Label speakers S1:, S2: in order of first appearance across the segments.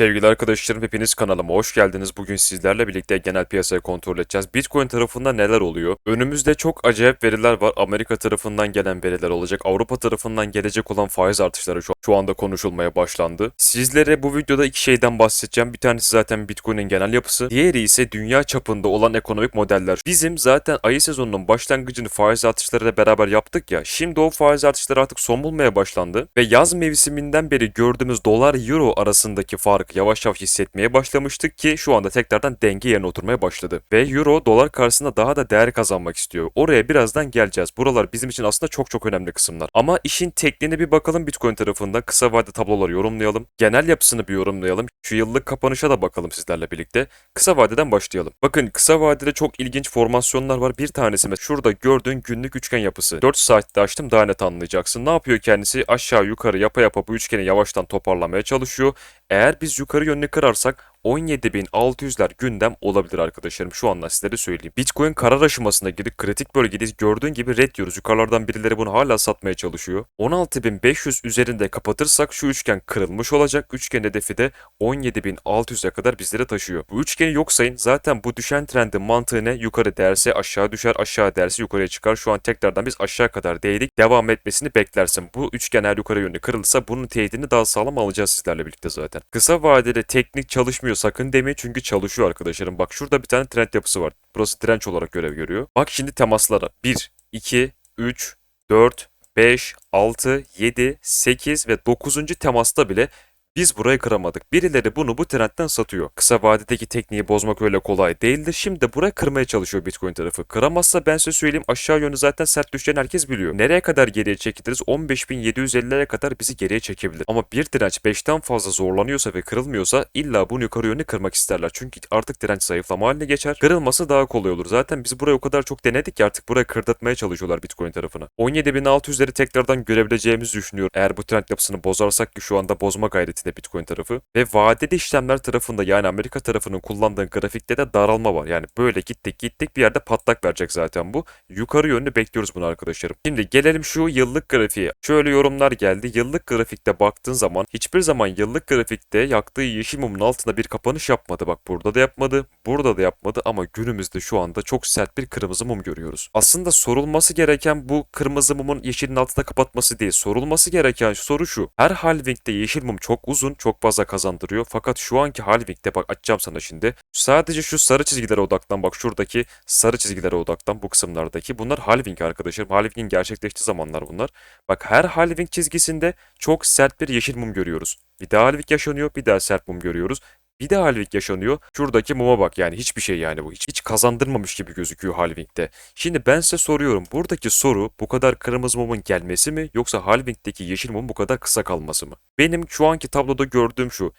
S1: Sevgili arkadaşlarım hepiniz kanalıma hoş geldiniz. Bugün sizlerle birlikte genel piyasayı kontrol edeceğiz. Bitcoin tarafında neler oluyor? Önümüzde çok acayip veriler var. Amerika tarafından gelen veriler olacak. Avrupa tarafından gelecek olan faiz artışları şu, anda konuşulmaya başlandı. Sizlere bu videoda iki şeyden bahsedeceğim. Bir tanesi zaten Bitcoin'in genel yapısı. Diğeri ise dünya çapında olan ekonomik modeller. Bizim zaten ayı sezonunun başlangıcını faiz artışlarıyla beraber yaptık ya. Şimdi o faiz artışları artık son bulmaya başlandı. Ve yaz mevsiminden beri gördüğümüz dolar euro arasındaki yavaş yavaş hissetmeye başlamıştık ki şu anda tekrardan denge yerine oturmaya başladı. Ve euro dolar karşısında daha da değer kazanmak istiyor. Oraya birazdan geleceğiz. Buralar bizim için aslında çok çok önemli kısımlar. Ama işin tekniğine bir bakalım Bitcoin tarafında. Kısa vade tabloları yorumlayalım. Genel yapısını bir yorumlayalım. Şu yıllık kapanışa da bakalım sizlerle birlikte. Kısa vadeden başlayalım. Bakın kısa vadede çok ilginç formasyonlar var. Bir tanesi mesela şurada gördüğün günlük üçgen yapısı. 4 saatte açtım daha net anlayacaksın. Ne yapıyor kendisi? Aşağı yukarı yapa yapa bu üçgeni yavaştan toparlamaya çalışıyor. Eğer biz yukarı yönlü kırarsak 17.600'ler gündem olabilir arkadaşlarım. Şu anda sizlere söyleyeyim. Bitcoin karar aşamasına girdik. Kritik bölgedeyiz. Gördüğün gibi red diyoruz. Yukarılardan birileri bunu hala satmaya çalışıyor. 16.500 üzerinde kapatırsak şu üçgen kırılmış olacak. Üçgen hedefi de 17.600'e kadar bizlere taşıyor. Bu üçgeni yok sayın. Zaten bu düşen trendin mantığı ne? Yukarı derse aşağı düşer. Aşağı derse yukarıya çıkar. Şu an tekrardan biz aşağı kadar değdik. Devam etmesini beklersin. Bu üçgen eğer yukarı yönlü kırılırsa bunun teyidini daha sağlam alacağız sizlerle birlikte zaten. Kısa vadede teknik çalışmıyor sakın demeyin çünkü çalışıyor arkadaşlarım. Bak şurada bir tane trend yapısı var. Burası direnç olarak görev görüyor. Bak şimdi temaslara. 1, 2, 3, 4, 5, 6, 7, 8 ve 9. temasta bile biz burayı kıramadık. Birileri bunu bu trendten satıyor. Kısa vadedeki tekniği bozmak öyle kolay değildir. Şimdi de buraya kırmaya çalışıyor Bitcoin tarafı. Kıramazsa ben size söyleyeyim aşağı yönü zaten sert düşeceğini herkes biliyor. Nereye kadar geriye çekiliriz? 15.750'lere kadar bizi geriye çekebilir. Ama bir direnç 5'ten fazla zorlanıyorsa ve kırılmıyorsa illa bunu yukarı yönlü kırmak isterler. Çünkü artık direnç zayıflama haline geçer. Kırılması daha kolay olur. Zaten biz burayı o kadar çok denedik ki artık buraya kırdatmaya çalışıyorlar Bitcoin tarafına. 17.600'leri tekrardan görebileceğimizi düşünüyorum. Eğer bu trend yapısını bozarsak ki şu anda bozma gayretinde Bitcoin tarafı. Ve vadeli işlemler tarafında yani Amerika tarafının kullandığı grafikte de daralma var. Yani böyle gittik gittik bir yerde patlak verecek zaten bu. Yukarı yönlü bekliyoruz bunu arkadaşlarım. Şimdi gelelim şu yıllık grafiğe. Şöyle yorumlar geldi. Yıllık grafikte baktığın zaman hiçbir zaman yıllık grafikte yaktığı yeşil mumun altında bir kapanış yapmadı. Bak burada da yapmadı, burada da yapmadı ama günümüzde şu anda çok sert bir kırmızı mum görüyoruz. Aslında sorulması gereken bu kırmızı mumun yeşilin altında kapatması değil. Sorulması gereken soru şu. Her halvingde yeşil mum çok uzun, çok fazla kazandırıyor. Fakat şu anki halvingde bak açacağım sana şimdi. Sadece şu sarı çizgilere odaklan. Bak şuradaki sarı çizgilere odaklan bu kısımlardaki. Bunlar halving arkadaşlarım. Halvingin gerçekleştiği zamanlar bunlar. Bak her halving çizgisinde çok sert bir yeşil mum görüyoruz. Bir daha halving yaşanıyor, bir daha sert mum görüyoruz. Bir de halving yaşanıyor. Şuradaki muma bak yani hiçbir şey yani bu. Hiç, hiç kazandırmamış gibi gözüküyor halvingde. Şimdi ben size soruyorum. Buradaki soru bu kadar kırmızı mumun gelmesi mi yoksa halvingdeki yeşil mumun bu kadar kısa kalması mı? Benim şu anki tabloda gördüğüm şu.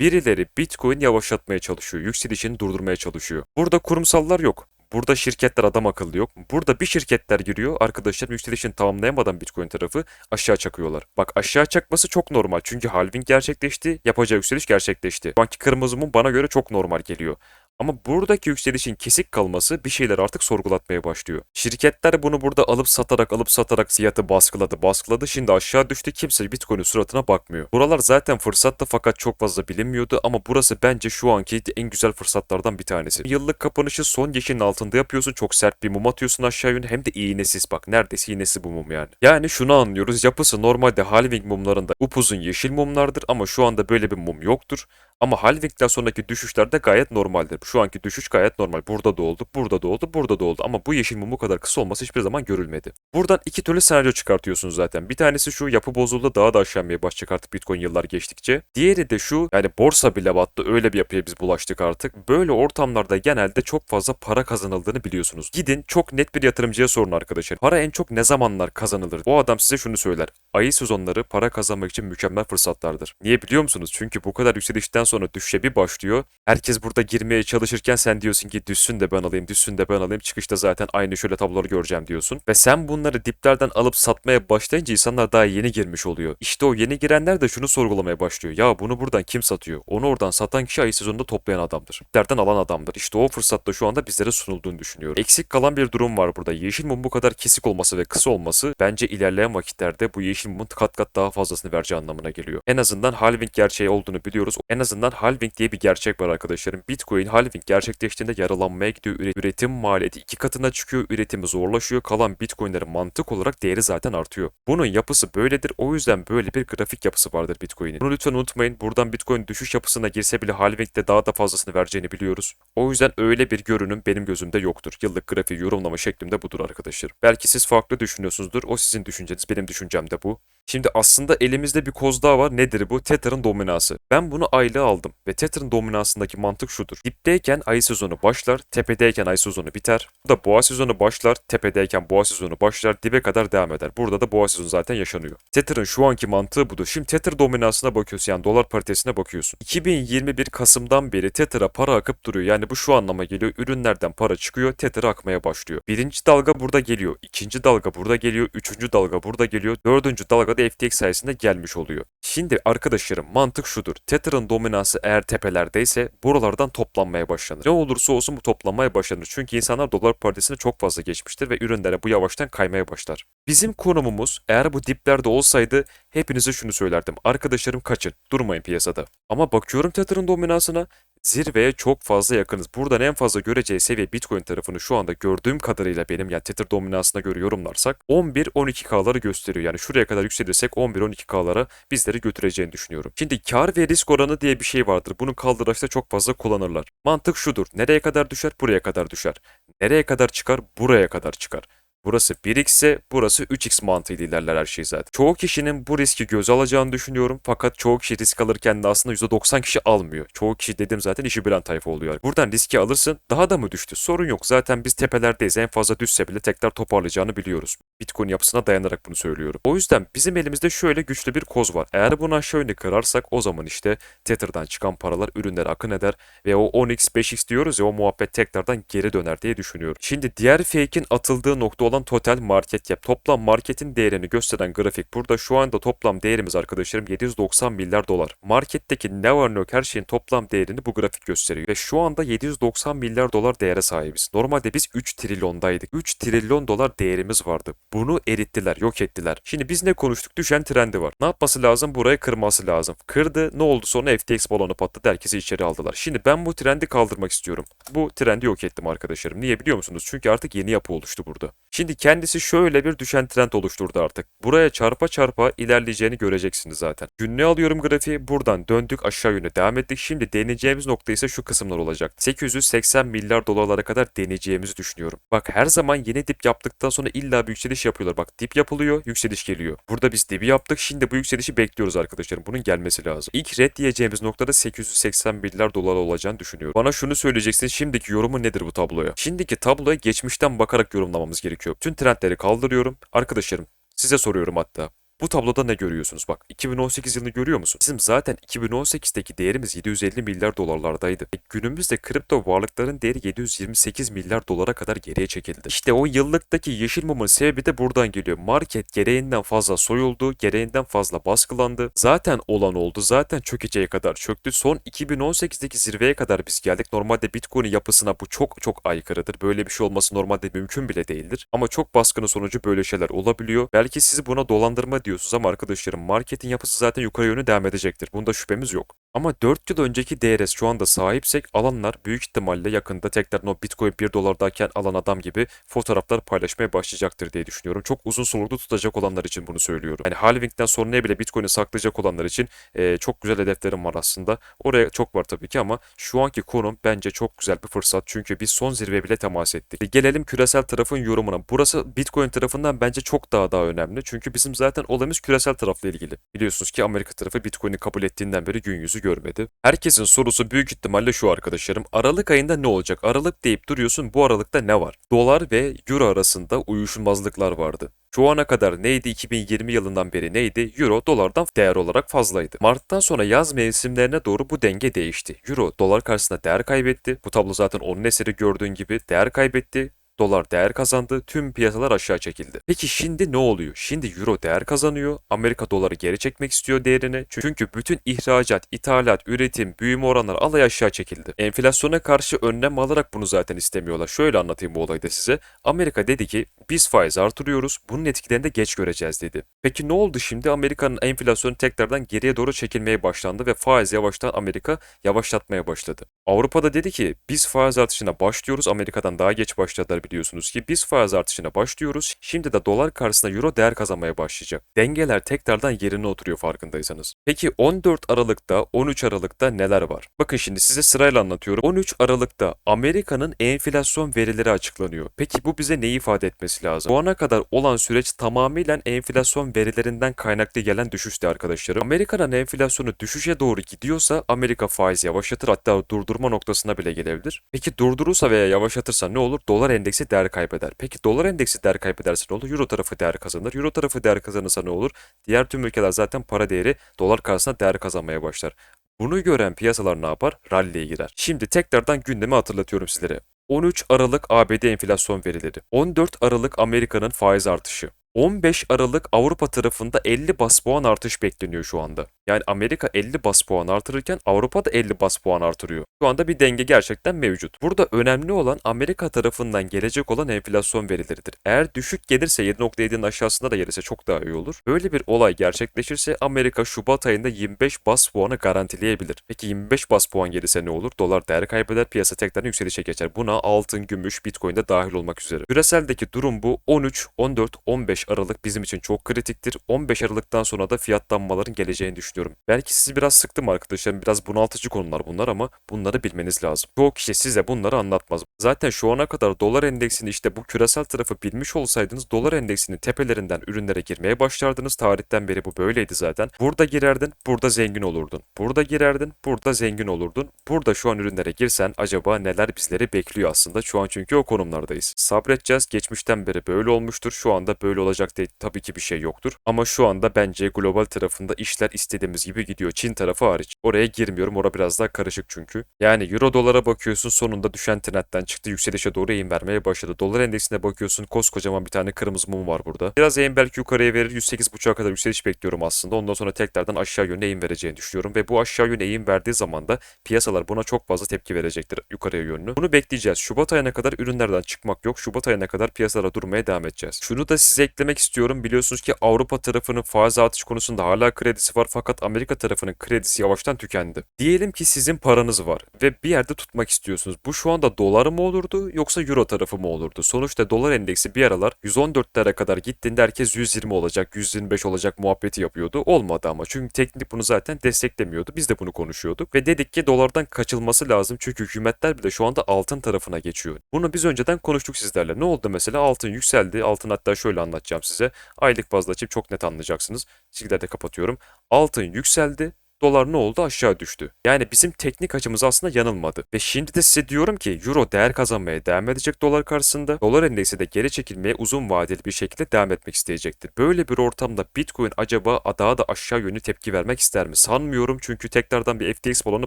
S1: Birileri Bitcoin yavaşlatmaya çalışıyor. Yükselişini durdurmaya çalışıyor. Burada kurumsallar yok. Burada şirketler adam akıllı yok. Burada bir şirketler giriyor. Arkadaşlar yükselişini tamamlayamadan Bitcoin tarafı aşağı çakıyorlar. Bak aşağı çakması çok normal. Çünkü halving gerçekleşti. Yapacağı yükseliş gerçekleşti. Şu anki kırmızı mum bana göre çok normal geliyor. Ama buradaki yükselişin kesik kalması bir şeyler artık sorgulatmaya başlıyor. Şirketler bunu burada alıp satarak alıp satarak fiyatı baskıladı baskıladı. Şimdi aşağı düştü kimse Bitcoin'in suratına bakmıyor. Buralar zaten fırsattı fakat çok fazla bilinmiyordu ama burası bence şu anki en güzel fırsatlardan bir tanesi. Yıllık kapanışı son yeşilin altında yapıyorsun. Çok sert bir mum atıyorsun aşağı yönü hem de iğnesiz bak. Neredeyse iğnesiz bu mum yani. Yani şunu anlıyoruz. Yapısı normalde halving mumlarında upuzun yeşil mumlardır ama şu anda böyle bir mum yoktur. Ama halvingden sonraki düşüşler de gayet normaldir. Şu anki düşüş gayet normal. Burada da oldu, burada da oldu, burada da oldu. Ama bu yeşil mum bu kadar kısa olması hiçbir zaman görülmedi. Buradan iki türlü senaryo çıkartıyorsunuz zaten. Bir tanesi şu yapı bozuldu daha da aşağıya başlayacak artık Bitcoin yıllar geçtikçe. Diğeri de şu yani borsa bile battı öyle bir yapıya biz bulaştık artık. Böyle ortamlarda genelde çok fazla para kazanıldığını biliyorsunuz. Gidin çok net bir yatırımcıya sorun arkadaşlar. Para en çok ne zamanlar kazanılır? O adam size şunu söyler. Ayı sezonları para kazanmak için mükemmel fırsatlardır. Niye biliyor musunuz? Çünkü bu kadar yükselişten sonra düşüşe bir başlıyor. Herkes burada girmeye çalışırken sen diyorsun ki düşsün de ben alayım, düşsün de ben alayım. Çıkışta zaten aynı şöyle tabloları göreceğim diyorsun. Ve sen bunları diplerden alıp satmaya başlayınca insanlar daha yeni girmiş oluyor. İşte o yeni girenler de şunu sorgulamaya başlıyor. Ya bunu buradan kim satıyor? Onu oradan satan kişi ayı sezonunda toplayan adamdır. Diplerden alan adamdır. İşte o fırsatta şu anda bizlere sunulduğunu düşünüyorum. Eksik kalan bir durum var burada. Yeşil mum bu kadar kesik olması ve kısa olması bence ilerleyen vakitlerde bu yeşil mumun kat kat daha fazlasını vereceği anlamına geliyor. En azından halving gerçeği olduğunu biliyoruz. En azından azından halving diye bir gerçek var arkadaşlarım. Bitcoin halving gerçekleştiğinde yaralanmaya gidiyor. Üre- Üretim maliyeti iki katına çıkıyor. Üretimi zorlaşıyor. Kalan bitcoinlerin mantık olarak değeri zaten artıyor. Bunun yapısı böyledir. O yüzden böyle bir grafik yapısı vardır bitcoin'in. Bunu lütfen unutmayın. Buradan bitcoin düşüş yapısına girse bile halvingde daha da fazlasını vereceğini biliyoruz. O yüzden öyle bir görünüm benim gözümde yoktur. Yıllık grafiği yorumlama şeklimde budur arkadaşlar. Belki siz farklı düşünüyorsunuzdur. O sizin düşünceniz. Benim düşüncem de bu. Şimdi aslında elimizde bir koz daha var. Nedir bu? Tether'ın dominansı. Ben bunu aylığa aldım ve Tether'ın dominansındaki mantık şudur. Dipteyken ay sezonu başlar, tepedeyken ay sezonu biter. Bu da boğa sezonu başlar, tepedeyken boğa sezonu başlar, dibe kadar devam eder. Burada da boğa sezonu zaten yaşanıyor. Tether'ın şu anki mantığı budur. Şimdi Tether dominansına bakıyorsun yani dolar paritesine bakıyorsun. 2021 Kasım'dan beri Tether'a para akıp duruyor. Yani bu şu anlama geliyor. Ürünlerden para çıkıyor, Tether'a akmaya başlıyor. Birinci dalga burada geliyor. ikinci dalga burada geliyor. Üçüncü dalga burada geliyor. Dördüncü dalga da FTX sayesinde gelmiş oluyor. Şimdi arkadaşlarım mantık şudur. Tether'ın dominansı eğer tepelerdeyse buralardan toplanmaya başlanır. Ne olursa olsun bu toplanmaya başlanır. Çünkü insanlar dolar paritesine çok fazla geçmiştir ve ürünlere bu yavaştan kaymaya başlar. Bizim konumumuz eğer bu diplerde olsaydı hepinize şunu söylerdim. Arkadaşlarım kaçın. Durmayın piyasada. Ama bakıyorum Tether'ın dominansına zirveye çok fazla yakınız. Buradan en fazla göreceği seviye Bitcoin tarafını şu anda gördüğüm kadarıyla benim yani Tether dominansına göre yorumlarsak 11-12K'ları gösteriyor. Yani şuraya kadar yükselirsek 11-12K'lara bizleri götüreceğini düşünüyorum. Şimdi kar ve risk oranı diye bir şey vardır. Bunu kaldıraçta çok fazla kullanırlar. Mantık şudur. Nereye kadar düşer? Buraya kadar düşer. Nereye kadar çıkar? Buraya kadar çıkar. Burası 1x ise burası 3x mantığıyla ilerler her şey zaten. Çoğu kişinin bu riski göze alacağını düşünüyorum. Fakat çoğu kişi risk alırken de aslında %90 kişi almıyor. Çoğu kişi dedim zaten işi bilen tayfa oluyor. Buradan riski alırsın daha da mı düştü? Sorun yok. Zaten biz tepelerdeyiz. En fazla düşse bile tekrar toparlayacağını biliyoruz. Bitcoin yapısına dayanarak bunu söylüyorum. O yüzden bizim elimizde şöyle güçlü bir koz var. Eğer bunu aşağı yönlü kırarsak o zaman işte Tether'dan çıkan paralar ürünlere akın eder ve o 10x 5x diyoruz ya o muhabbet tekrardan geri döner diye düşünüyorum. Şimdi diğer fake'in atıldığı nokta olan total market cap. Toplam marketin değerini gösteren grafik burada. Şu anda toplam değerimiz arkadaşlarım 790 milyar dolar. Marketteki ne var ne yok her şeyin toplam değerini bu grafik gösteriyor. Ve şu anda 790 milyar dolar değere sahibiz. Normalde biz 3 trilyondaydık. 3 trilyon dolar değerimiz vardı. Bunu erittiler, yok ettiler. Şimdi biz ne konuştuk? Düşen trendi var. Ne yapması lazım? Burayı kırması lazım. Kırdı. Ne oldu? Sonra FTX balonu patladı. Herkesi içeri aldılar. Şimdi ben bu trendi kaldırmak istiyorum. Bu trendi yok ettim arkadaşlarım. Niye biliyor musunuz? Çünkü artık yeni yapı oluştu burada. Şimdi kendisi şöyle bir düşen trend oluşturdu artık. Buraya çarpa çarpa ilerleyeceğini göreceksiniz zaten. Günlüğe alıyorum grafiği. Buradan döndük aşağı yöne devam ettik. Şimdi deneyeceğimiz nokta ise şu kısımlar olacak. 880 milyar dolarlara kadar deneyeceğimizi düşünüyorum. Bak her zaman yeni dip yaptıktan sonra illa bir yükseliş yapıyorlar. Bak dip yapılıyor, yükseliş geliyor. Burada biz dibi yaptık. Şimdi bu yükselişi bekliyoruz arkadaşlarım. Bunun gelmesi lazım. İlk red diyeceğimiz noktada 880 milyar dolar olacağını düşünüyorum. Bana şunu söyleyeceksin. Şimdiki yorumu nedir bu tabloya? Şimdiki tabloya geçmişten bakarak yorumlamamız gerekiyor. Tüm trendleri kaldırıyorum. Arkadaşlarım size soruyorum hatta. Bu tabloda ne görüyorsunuz? Bak 2018 yılını görüyor musun? Bizim zaten 2018'deki değerimiz 750 milyar dolarlardaydı. E, günümüzde kripto varlıkların değeri 728 milyar dolara kadar geriye çekildi. İşte o yıllıktaki yeşil mumun sebebi de buradan geliyor. Market gereğinden fazla soyuldu, gereğinden fazla baskılandı. Zaten olan oldu, zaten çökeceğe kadar çöktü. Son 2018'deki zirveye kadar biz geldik. Normalde Bitcoin yapısına bu çok çok aykırıdır. Böyle bir şey olması normalde mümkün bile değildir. Ama çok baskının sonucu böyle şeyler olabiliyor. Belki sizi buna dolandırma diyorsunuz ama arkadaşlarım marketin yapısı zaten yukarı yönü devam edecektir. Bunda şüphemiz yok. Ama 4 yıl önceki değere şu anda sahipsek alanlar büyük ihtimalle yakında tekrardan o Bitcoin 1 dolardayken alan adam gibi fotoğraflar paylaşmaya başlayacaktır diye düşünüyorum. Çok uzun soluklu tutacak olanlar için bunu söylüyorum. Yani halvingden sonra ne bile Bitcoin'i saklayacak olanlar için e, çok güzel hedeflerim var aslında. Oraya çok var tabii ki ama şu anki konum bence çok güzel bir fırsat. Çünkü biz son zirve bile temas ettik. E, gelelim küresel tarafın yorumuna. Burası Bitcoin tarafından bence çok daha daha önemli. Çünkü bizim zaten olayımız küresel tarafla ilgili. Biliyorsunuz ki Amerika tarafı Bitcoin'i kabul ettiğinden beri gün yüzü görmedi. Herkesin sorusu büyük ihtimalle şu arkadaşlarım. Aralık ayında ne olacak? Aralık deyip duruyorsun bu aralıkta ne var? Dolar ve Euro arasında uyuşmazlıklar vardı. Şu ana kadar neydi 2020 yılından beri neydi? Euro dolardan değer olarak fazlaydı. Mart'tan sonra yaz mevsimlerine doğru bu denge değişti. Euro dolar karşısında değer kaybetti. Bu tablo zaten onun eseri gördüğün gibi değer kaybetti. Dolar değer kazandı, tüm piyasalar aşağı çekildi. Peki şimdi ne oluyor? Şimdi euro değer kazanıyor, Amerika doları geri çekmek istiyor değerini. Çünkü bütün ihracat, ithalat, üretim, büyüme oranları alay aşağı çekildi. Enflasyona karşı önlem alarak bunu zaten istemiyorlar. Şöyle anlatayım bu olayı da size. Amerika dedi ki biz faiz artırıyoruz, bunun etkilerini de geç göreceğiz dedi. Peki ne oldu şimdi? Amerika'nın enflasyonu tekrardan geriye doğru çekilmeye başlandı ve faiz yavaştan Amerika yavaşlatmaya başladı. Avrupa'da dedi ki biz faiz artışına başlıyoruz. Amerika'dan daha geç başladılar biliyorsunuz ki. Biz faiz artışına başlıyoruz. Şimdi de dolar karşısında euro değer kazanmaya başlayacak. Dengeler tekrardan yerine oturuyor farkındaysanız. Peki 14 Aralık'ta 13 Aralık'ta neler var? Bakın şimdi size sırayla anlatıyorum. 13 Aralık'ta Amerika'nın enflasyon verileri açıklanıyor. Peki bu bize neyi ifade etmesi lazım? Bu ana kadar olan süreç tamamıyla enflasyon verilerinden kaynaklı gelen düşüştü arkadaşlarım. Amerika'nın enflasyonu düşüşe doğru gidiyorsa Amerika faiz yavaşlatır hatta durdurma noktasına bile gelebilir. Peki durdurursa veya yavaşlatırsa ne olur? Dolar endeksi değer kaybeder. Peki dolar endeksi değer kaybederse ne olur? Euro tarafı değer kazanır. Euro tarafı değer kazanırsa ne olur? Diğer tüm ülkeler zaten para değeri dolar karşısında değer kazanmaya başlar. Bunu gören piyasalar ne yapar? Rally'e girer. Şimdi tekrardan gündemi hatırlatıyorum sizlere. 13 Aralık ABD enflasyon verileri. 14 Aralık Amerika'nın faiz artışı. 15 Aralık Avrupa tarafında 50 bas puan artış bekleniyor şu anda. Yani Amerika 50 bas puan artırırken Avrupa da 50 bas puan artırıyor. Şu anda bir denge gerçekten mevcut. Burada önemli olan Amerika tarafından gelecek olan enflasyon verileridir. Eğer düşük gelirse 7.7'nin aşağısında da gelirse çok daha iyi olur. Böyle bir olay gerçekleşirse Amerika Şubat ayında 25 bas puanı garantileyebilir. Peki 25 bas puan gelirse ne olur? Dolar değer kaybeder, piyasa tekrar yükselişe geçer. Buna altın, gümüş, bitcoin de dahil olmak üzere. Küreseldeki durum bu. 13, 14, 15 Aralık bizim için çok kritiktir. 15 Aralık'tan sonra da fiyatlanmaların geleceğini düşünüyorum. Belki sizi biraz sıktım arkadaşlarım. Biraz bunaltıcı konular bunlar ama bunları bilmeniz lazım. Çoğu kişi size bunları anlatmaz. Zaten şu ana kadar dolar endeksini işte bu küresel tarafı bilmiş olsaydınız dolar endeksinin tepelerinden ürünlere girmeye başlardınız. Tarihten beri bu böyleydi zaten. Burada girerdin, burada zengin olurdun. Burada girerdin, burada zengin olurdun. Burada şu an ürünlere girsen acaba neler bizleri bekliyor aslında? Şu an çünkü o konumlardayız. Sabredeceğiz. Geçmişten beri böyle olmuştur. Şu anda böyle olacak diye tabii ki bir şey yoktur. Ama şu anda bence global tarafında işler istediğimiz gibi gidiyor. Çin tarafı hariç. Oraya girmiyorum. Orada biraz daha karışık çünkü. Yani euro dolara bakıyorsun sonunda düşen trendten çıktı. Yükselişe doğru eğim vermeye başladı. Dolar endeksine bakıyorsun koskocaman bir tane kırmızı mum var burada. Biraz eğim belki yukarıya verir. 108.5'a kadar yükseliş bekliyorum aslında. Ondan sonra tekrardan aşağı yönde eğim vereceğini düşünüyorum. Ve bu aşağı yöne eğim verdiği zaman da piyasalar buna çok fazla tepki verecektir yukarıya yönlü. Bunu bekleyeceğiz. Şubat ayına kadar ürünlerden çıkmak yok. Şubat ayına kadar piyasalara durmaya devam edeceğiz. Şunu da size eklemek istiyorum. Biliyorsunuz ki Avrupa tarafının faiz artış konusunda hala kredisi var fakat Amerika tarafının kredisi yavaştan tükendi. Diyelim ki sizin paranız var ve bir yerde tutmak istiyorsunuz. Bu şu anda dolar mı olurdu yoksa euro tarafı mı olurdu? Sonuçta dolar endeksi bir aralar 114'lere kadar gittiğinde herkes 120 olacak, 125 olacak muhabbeti yapıyordu. Olmadı ama çünkü teknik bunu zaten desteklemiyordu. Biz de bunu konuşuyorduk ve dedik ki dolardan kaçılması lazım çünkü hükümetler bile şu anda altın tarafına geçiyor. Bunu biz önceden konuştuk sizlerle. Ne oldu mesela? Altın yükseldi. Altın hatta şöyle anlatacağım size. Aylık bazda açıp çok net anlayacaksınız. Çizgileri de kapatıyorum. Altın yükseldi. Dolar ne oldu? Aşağı düştü. Yani bizim teknik açımız aslında yanılmadı. Ve şimdi de size diyorum ki Euro değer kazanmaya devam edecek dolar karşısında. Dolar endeksi de geri çekilmeye uzun vadeli bir şekilde devam etmek isteyecektir. Böyle bir ortamda Bitcoin acaba daha da aşağı yönlü tepki vermek ister mi? Sanmıyorum çünkü tekrardan bir FTX balonu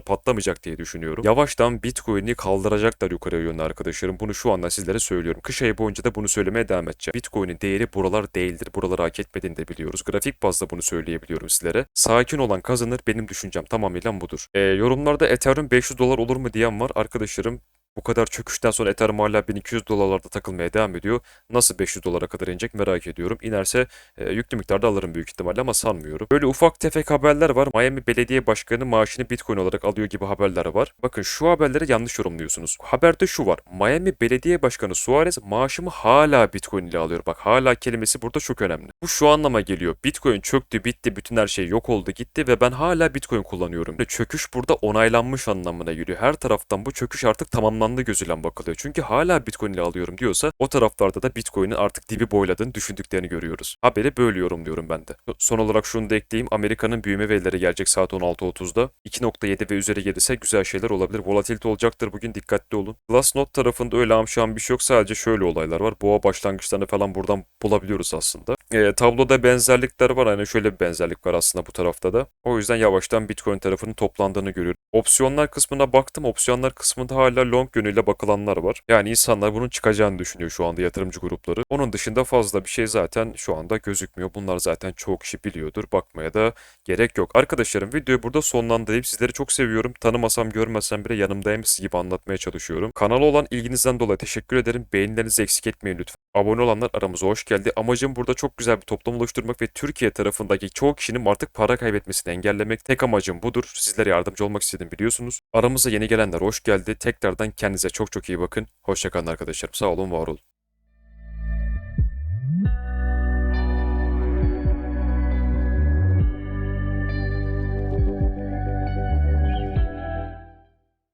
S1: patlamayacak diye düşünüyorum. Yavaştan Bitcoin'i kaldıracaklar yukarıya yönlü arkadaşlarım. Bunu şu anda sizlere söylüyorum. Kış ayı boyunca da bunu söylemeye devam edeceğim. Bitcoin'in değeri buralar değildir. Buraları hak etmediğini de biliyoruz. Grafik bazda bunu söyleyebiliyorum sizlere. Sakin olan kazanır. Benim düşüncem tamamıyla budur. E, yorumlarda Ethereum 500 dolar olur mu diyen var. Arkadaşlarım bu kadar çöküşten sonra Ethereum hala 1200 dolarlarda takılmaya devam ediyor. Nasıl 500 dolara kadar inecek merak ediyorum. İnerse e, yüklü miktarda alırım büyük ihtimalle ama sanmıyorum. Böyle ufak tefek haberler var. Miami Belediye Başkanı maaşını Bitcoin olarak alıyor gibi haberler var. Bakın şu haberleri yanlış yorumluyorsunuz. Haberde şu var. Miami Belediye Başkanı Suarez maaşımı hala Bitcoin ile alıyor. Bak hala kelimesi burada çok önemli. Bu şu anlama geliyor. Bitcoin çöktü, bitti, bütün her şey yok oldu, gitti ve ben hala Bitcoin kullanıyorum. Çöküş burada onaylanmış anlamına geliyor. Her taraftan bu çöküş artık tamamlandı gözüyle bakılıyor. Çünkü hala Bitcoin ile alıyorum diyorsa o taraflarda da Bitcoin'in artık dibi boyladığını düşündüklerini görüyoruz. Haberi böyle yorumluyorum ben de. Son olarak şunu da ekleyeyim. Amerika'nın büyüme verileri gelecek saat 16.30'da. 2.7 ve üzeri gelirse güzel şeyler olabilir. Volatilite olacaktır bugün dikkatli olun. Glassnode tarafında öyle amşan bir şey yok. Sadece şöyle olaylar var. Boğa başlangıçlarını falan buradan bulabiliyoruz aslında. E, tabloda benzerlikler var. Hani şöyle bir benzerlik var aslında bu tarafta da. O yüzden yavaştan Bitcoin tarafının toplandığını görüyorum. Opsiyonlar kısmına baktım. Opsiyonlar kısmında hala long yönüyle bakılanlar var. Yani insanlar bunun çıkacağını düşünüyor şu anda yatırımcı grupları. Onun dışında fazla bir şey zaten şu anda gözükmüyor. Bunlar zaten çok kişi biliyordur. Bakmaya da gerek yok. Arkadaşlarım videoyu burada sonlandırayım. Sizleri çok seviyorum. Tanımasam görmesem bile yanımdaymışsınız gibi anlatmaya çalışıyorum. Kanala olan ilginizden dolayı teşekkür ederim. Beğenilerinizi eksik etmeyin lütfen. Abone olanlar aramıza hoş geldi. Amacım burada çok güzel bir toplum oluşturmak ve Türkiye tarafındaki çoğu kişinin artık para kaybetmesini engellemek. Tek amacım budur. Sizlere yardımcı olmak istedim biliyorsunuz. Aramıza yeni gelenler hoş geldi. Tekrardan kendinize çok çok iyi bakın. Hoşçakalın arkadaşlarım. Sağ olun, var olun.